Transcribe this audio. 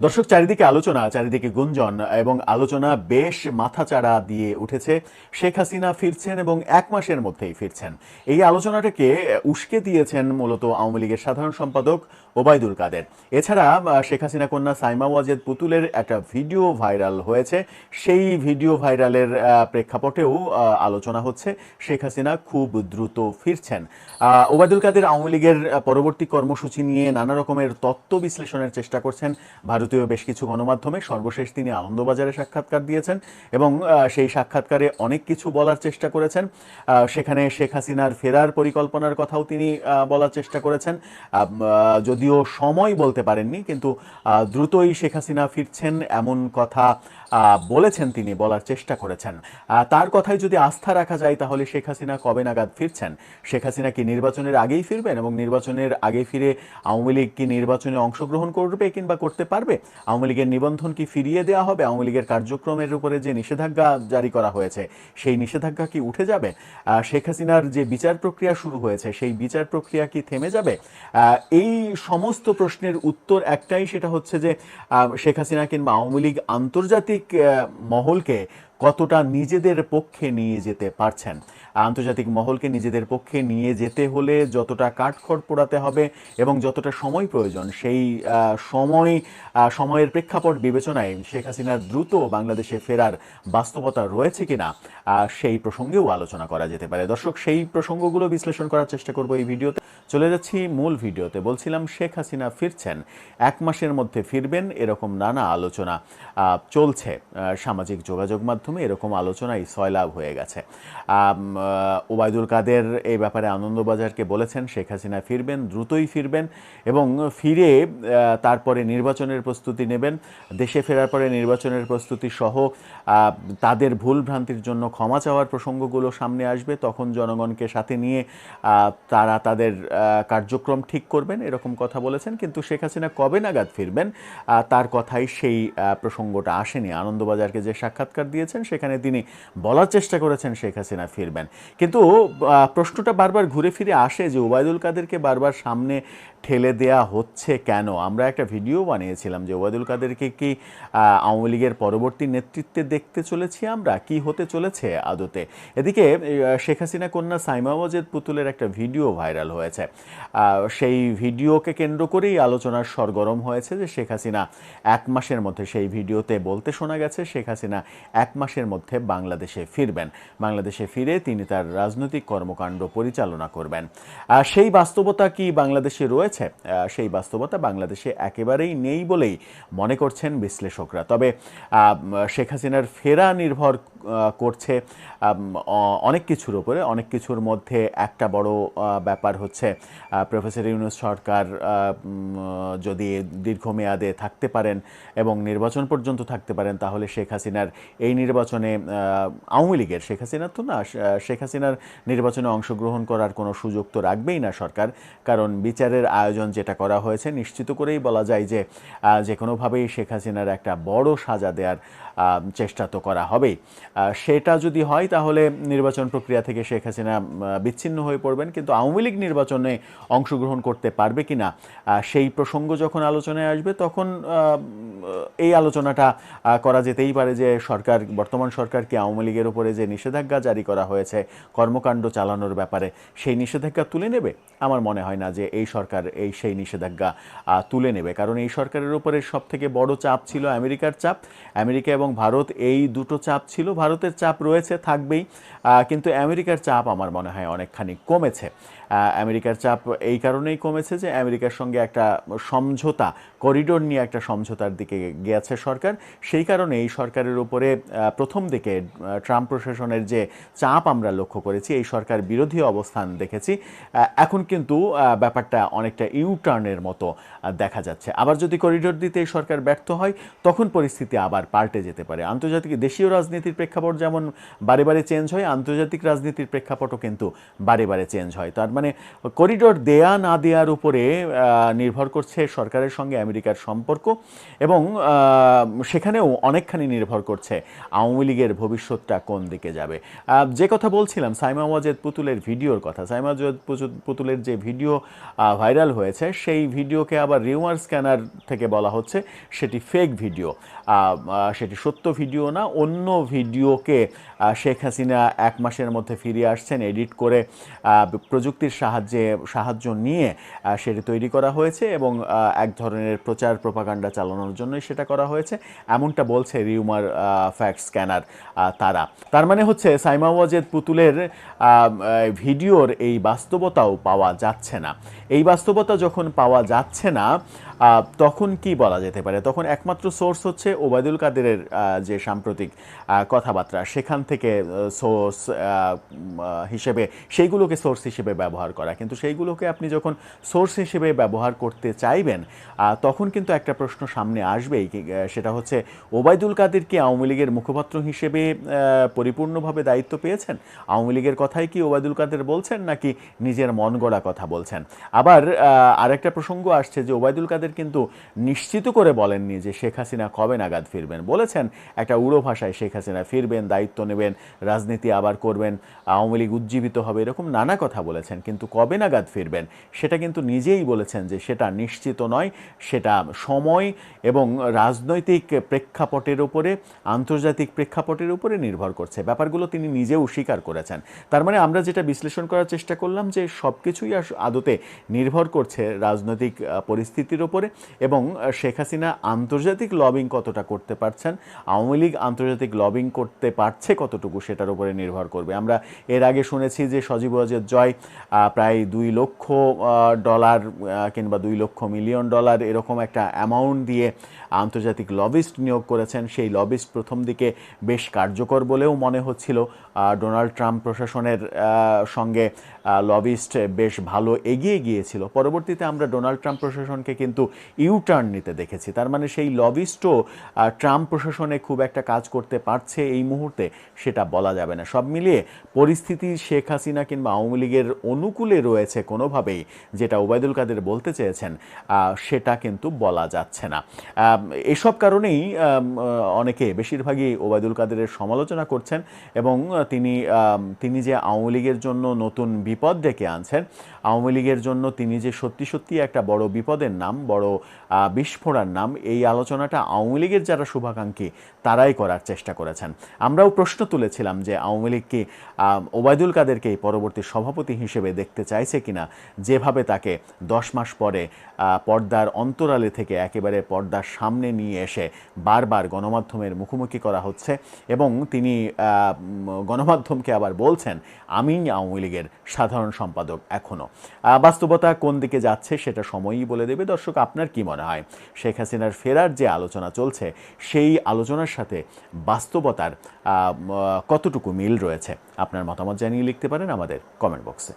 দর্শক, চারিদিকে আলোচনা, চারিদিকে গুঞ্জন এবং আলোচনা বেশ মাথাচাড়া দিয়ে উঠেছে। শেখ হাসিনা ফিরছেন এবং এক মাসের মধ্যেই ফিরছেন। এই আলোচনাটাকে উস্কে দিয়েছেন মূলত আওয়ামী লীগের সাধারণ সম্পাদক ওবায়দুল কাদের। এছাড়া শেখ হাসিনা কন্যা সাইমা ওয়াজেদ পুতুলের একটা ভিডিও ভাইরাল হয়েছে। সেই ভিডিও ভাইরালের প্রেক্ষাপটেও আলোচনা হচ্ছে। শেখ হাসিনা খুব দ্রুত ফিরছেন। ওবায়দুল কাদের আওয়ামী লীগের পরবর্তী কর্মসূচি নিয়ে নানা রকমের তত্ত্ব বিশ্লেষণের চেষ্টা করছেন। ভারতীয় বেশ কিছু গণমাধ্যমে সর্বশেষ তিনি আনন্দবাজারে সাক্ষাৎকার দিয়েছেন এবং সেই সাক্ষাৎকারে অনেক কিছু বলার চেষ্টা করেছেন। সেখানে শেখ হাসিনার ফেরার পরিকল্পনার কথাও তিনি বলার চেষ্টা করেছেন। আহ, যদিও সময় বলতে পারেননি, কিন্তু দ্রুতই শেখ হাসিনা ফিরছেন এমন কথা বলেছেন তিনি, বলার চেষ্টা করেছেন। তার কথায় যদি আস্থা রাখা যায়, তাহলে শেখ হাসিনা কবে নাগাদ ফিরছেন? শেখ হাসিনা কি নির্বাচনের আগেই ফিরবেন এবং নির্বাচনের আগে ফিরে আওয়ামী লীগ কি নির্বাচনে অংশগ্রহণ করবে কিংবা করতে পারবে? আওয়ামী লীগের নিবন্ধন কি ফিরিয়ে দেওয়া হবে? আওয়ামী লীগের কার্যক্রমের উপরে যে নিষেধাজ্ঞা জারি করা হয়েছে, সেই নিষেধাজ্ঞা কি উঠে যাবে? শেখ হাসিনার যে বিচার প্রক্রিয়া শুরু হয়েছে, সেই বিচার প্রক্রিয়া কি থেমে যাবে? এই সমস্ত প্রশ্নের উত্তর একটাই সেটা হচ্ছে যে শেখ হাসিনা কিংবা আওয়ামী লীগ আন্তর্জাতিক মহলকে কতটা নিজেদের পক্ষে নিয়ে যেতে পারছেন? আন্তর্জাতিক মহলকে নিজেদের পক্ষে নিয়ে যেতে হলে যতটা কাঠখড় পোড়াতে হবে এবং যতটা সময় প্রয়োজন, সেই সময় সময়ের প্রেক্ষাপট বিবেচনায় শেখ হাসিনার দ্রুত বাংলাদেশে ফেরার বাস্তবতা রয়েছে কিনা সেই প্রসঙ্গেও আলোচনা করা যেতে পারে। দর্শক, সেই প্রসঙ্গগুলো বিশ্লেষণ করার চেষ্টা করব এই ভিডিওতে। চলে যাচ্ছি মূল ভিডিওতে। বলছিলাম, শেখ হাসিনা ফিরছেন, এক মাসের মধ্যে ফিরবেন, এরকম নানা আলোচনা চলছে সামাজিক যোগাযোগ মাধ্যমে এরকম আলোচনাই সয়লাভ হয়ে গেছে। ওবায়দুল কাদের এই ব্যাপারে আনন্দবাজারকে বলেছেন, শেখ হাসিনা ফিরবেন, দ্রুতই ফিরবেন এবং ফিরে তারপরে নির্বাচনের প্রস্তুতি নেবেন, দেশে ফেরার পরে নির্বাচনের প্রস্তুতি সহ তাদের ভুল ভ্রান্তির জন্য ক্ষমা চাওয়ার প্রসঙ্গগুলো সামনে আসবে। তখন জনগণকে সাথে নিয়ে তারা তাদের কার্যক্রম ঠিক করবেন, এরকম কথা বলেছেন। কিন্তু শেখ হাসিনা কবে নাগাদ ফিরবেন তার কথাই সেই প্রসঙ্গটা আসেনি। আনন্দবাজারকে যে সাক্ষাৎকার দিয়েছেন সেখানে তিনি বলার চেষ্টা করেছেন শেখ হাসিনা ফিরবেন। কিন্তু প্রশ্নটা বারবার ঘুরে ফিরে আসে যে ওবায়দুল কাদেরকে বারবার সামনে ঠেলে দেয়া হচ্ছে কেন? আমরা একটা ভিডিও বানিয়েছিলাম যে ওবায়দুল কাদেরকে কি আওয়ামী লীগের পরবর্তী নেতৃত্বে দেখতে চলেছি আমরা? কি হতে চলেছে আদতে? এদিকে শেখ হাসিনা কন্যা সাইমা ওয়াজেদ পুতুলের একটা ভিডিও ভাইরাল হয়েছে। সেই ভিডিওকে কেন্দ্র করেই আলোচনার সরগরম হয়েছে যে শেখ হাসিনা এক মাসের মধ্যে, সেই ভিডিওতে বলতে শোনা গেছে শেখ হাসিনা এক মাসের মধ্যে বাংলাদেশে ফিরবেন। বাংলাদেশে ফিরে তিনি তার রাজনৈতিক কর্মকাণ্ড পরিচালনা করবেন। সেই বাস্তবতা কি বাংলাদেশে রয়েছে? আহ, সেই বাস্তবতা বাংলাদেশে একেবারেই নেই বলেই মনে করছেন বিশ্লেষকরা। তবে শেখ হাসিনার ফেরা নির্ভর করছে অনেক কিছুর উপরে, অনেক কিছুর মধ্যে একটা বড় ব্যাপার হচ্ছে প্রফেসর ইউনুস সরকার যদি দীর্ঘমেয়াদে থাকতে পারেন এবং নির্বাচন পর্যন্ত থাকতে পারেন, তাহলে শেখ হাসিনার এই নির্বাচনে আওয়ামী লীগের, শেখ হাসিনার তো না শেখ হাসিনার নির্বাচনে অংশগ্রহণ করার কোনো সুযোগ তো রাখবেই না সরকার, কারণ বিচারের আয়োজন যেটা করা হয়েছে, নিশ্চিত করেই বলা যায় যে যে কোনোভাবেই শেখ হাসিনার একটা বড় সাজা দেওয়ার চেষ্টা তো করা হবেই। সেটা যদি হয় তাহলে নির্বাচন প্রক্রিয়া থেকে শেখ হাসিনা বিচ্ছিন্ন হয়ে পড়বেন। কিন্তু আওয়ামী লীগ নির্বাচনে অংশগ্রহণ করতে পারবে কিনা আহ, সেই প্রসঙ্গ যখন আলোচনায় আসবে তখন এই আলোচনাটা করা যেতেই পারে যে সরকার বর্তমান সরকার কি আওয়ামী লীগের উপরে যে নিষেধাজ্ঞা জারি করা হয়েছে কর্মকাণ্ড চালানোর ব্যাপারে সেই নিষেধাজ্ঞা তুলে নেবে? আমার মনে হয় না যে এই সরকার এই সেই নিষেধাজ্ঞা তুলে নেবে। কারণ এই সরকারের উপরে সব থেকে বড় চাপ ছিল আমেরিকার চাপ। আমেরিকা এবং ভারত এই দুটো চাপ ছিল ভারতের চাপ রয়েছে, থাকবেই। কিন্তু আমেরিকার চাপ আমার মনে হয় অনেকখানি কমেছে। আমেরিকার চাপ এই কারণেই কমেছে যে আমেরিকার সঙ্গে একটা সমঝোতা, করিডোর নিয়ে একটা সমঝোতার দিকে গিয়েছে সরকার। সেই কারণে এই সরকারের উপরে প্রথম দিকে ট্রাম্প প্রশাসনের যে চাপ আমরা লক্ষ্য করেছি, এই সরকার বিরোধী অবস্থান দেখেছি। এখন কিন্তু ব্যাপারটা অনেকটা ইউ টার্নের মতো দেখা যাচ্ছে। আবার যদি করিডোর দিতে এই সরকার ব্যর্থ হয়, তখন পরিস্থিতি আবার পাল্টে যেতে পারে। আন্তর্জাতিক দেশীয় রাজনীতির প্রেক্ষাপট যেমন বারে বারে চেঞ্জ হয়, আন্তর্জাতিক রাজনীতির প্রেক্ষাপটও কিন্তু বারে বারে চেঞ্জ হয়। তার মানে করিডোর দেয়া না দেওয়ার উপরে নির্ভর করছে সরকারের সঙ্গে আমেরিকার সম্পর্ক এবং সেখানেও অনেকখানি নির্ভর করছে আওয়ামী লীগের ভবিষ্যৎটা কোন দিকে যাবে। যে কথা বলছিলাম, সাইমা ওয়াজেদ পুতুলের ভিডিওর কথা, সাইমা ওয়াজেদ পুতুলের যে ভিডিও ভাইরাল হয়েছে, সেই ভিডিওকে আবার রিউমার স্ক্যানার থেকে বলা হচ্ছে, সেটি ফেক ভিডিও সেটি সত্য ভিডিও না, অন্য ভিডিওকে শেখ হাসিনা এক মাসের মধ্যে ফিরে আসছেন। এডিট করে প্রযুক্তির সাহায্যে, সাহায্য নিয়ে সেটি তৈরি করা হয়েছে এবং এক ধরনের প্রচার প্রপাগান্ডা চালানোর জন্যই সেটা করা হয়েছে। এমনটা বলছে রিউমার ফ্যাক্ট স্ক্যানার তারা। তার মানে হচ্ছে সাইমা ওয়াজেদ পুতুলের ভিডিওর এই বাস্তবতাও পাওয়া যাচ্ছে না। এই বাস্তবতা যখন পাওয়া যাচ্ছে না তখন কি বলা যেতে পারে? তখন একমাত্র সোর্স হচ্ছে ওবায়দুল কাদেরের যে সাম্প্রতিক কথাবার্তা। সেখান থেকে সোর্স হিসেবে সেইগুলোকে সোর্স হিসেবে ব্যবহার করা। কিন্তু সেইগুলোকে আপনি যখন সোর্স হিসেবে ব্যবহার করতে চাইবেন তখন কিন্তু একটা প্রশ্ন সামনে আসবেই। সেটা হচ্ছে, ওবায়দুল কাদের কি আওয়ামী লীগের মুখপাত্র হিসেবে পরিপূর্ণভাবে দায়িত্ব পেয়েছেন? আওয়ামী লীগের কথাই কি ওবায়দুল কাদের বলছেন, নাকি নিজের মন গড়া কথা বলছেন? আবার আরেকটা প্রসঙ্গ আসছে যে, ওবায়দুল কাদের কিন্তু নিশ্চিত করে বলেননি যে শেখ হাসিনা কবে নাগাদ ফিরবেন। বলেছেন একটা উড়ো ভাষায় শেখ হাসিনা ফিরবেন, দায়িত্ব নেবেন, রাজনীতি আবার করবেন, আওয়ামী লীগ উজ্জীবিত হবে, এরকম নানা কথা বলেছেন, কিন্তু কবে নাগাদ ফিরবেন? সেটা কিন্তু নিজেই বলেছেন যে সেটা নিশ্চিত নয়, সেটা সময় এবং রাজনৈতিক প্রেক্ষাপটের উপরে, আন্তর্জাতিক প্রেক্ষাপটের উপরে নির্ভর করছে। ব্যাপারগুলো তিনি নিজেও স্বীকার করেছেন। তার মানে আমরা যেটা বিশ্লেষণ করার চেষ্টা করলাম যে সব কিছুই আদতে নির্ভর করছে রাজনৈতিক পরিস্থিতির পরিস্থিতির উপরে এবং শেখ হাসিনা আন্তর্জাতিক লবিং কতটা করতে পারছেন, আওয়ামী লীগ আন্তর্জাতিক লবিং করতে পারছে কতটুকু সেটার উপরে নির্ভর করবে। আমরা এর আগে শুনেছি যে সজীব ওয়াজেদ জয় প্রায় দুই লক্ষ ডলার কিংবা দুই লক্ষ মিলিয়ন ডলার এরকম একটা অ্যামাউন্ট দিয়ে আন্তর্জাতিক লবিস্ট নিয়োগ করেছেন। সেই লবিস্ট প্রথম দিকে বেশ কার্যকর বলেও মনে হচ্ছিল। ডোনাল্ড ট্রাম্প প্রশাসনের সঙ্গে লবিস্ট বেশ ভালো এগিয়ে গিয়েছিল। পরবর্তীতে আমরা ডোনাল্ড ট্রাম্প প্রশাসনকে কিন্তু ইউটার্ন নিতে দেখেছি। তার মানে সেই লবিস্টও ট্রাম্প প্রশাসনে খুব একটা কাজ করতে পারছে এই মুহূর্তে সেটা বলা যাবে না। সব মিলিয়ে পরিস্থিতি শেখ হাসিনা কিংবা আওয়ামী লীগের অনুকূলে রয়েছে কোনোভাবেই, যেটা ওবায়দুল কাদের বলতে চেয়েছেন সেটা কিন্তু বলা যাচ্ছে না। এসব কারণেই অনেকে বেশিরভাগই ওবায়দুল কাদেরের সমালোচনা করছেন এবং তিনি তিনি যে আওয়ামী লীগের জন্য নতুন বিপদ ডেকে আনছেন, আওয়ামী লীগের জন্য তিনি যে সত্যি সত্যি একটা বড় বিপদের নাম বড় আহ, বিস্ফোরার নাম। এই আলোচনাটা আওয়ামী লীগের যারা শুভাকাঙ্ক্ষী তারাই করার চেষ্টা করেছেন। আমরাও প্রশ্ন তুলেছিলাম যে আওয়ামী লীগ কি ওবায়দুল কাদেরকে পরবর্তী সভাপতি হিসেবে দেখতে চাইছে কিনা? যেভাবে তাকে দশ মাস পরে পর্দার অন্তরালে থেকে একেবারে পর্দার সামনে নিয়ে এসে বারবার গণমাধ্যমের মুখোমুখি করা হচ্ছে এবং তিনি গণমাধ্যমকে আবার বলছেন আমি আওয়ামী লীগের সাধারণ সম্পাদক এখনও বাস্তবতা কোন দিকে যাচ্ছে সেটা সময়ই বলে দেবে। দর্শক আপনার কি মনে হয়? শেখ হাসিনার ফেরার যে আলোচনা চলছে, সেই আলোচনার সাথে বাস্তবতার কতটুকু মিল রয়েছে? আপনার মতামত জানিয়ে লিখতে পারেন আমাদের কমেন্ট বক্সে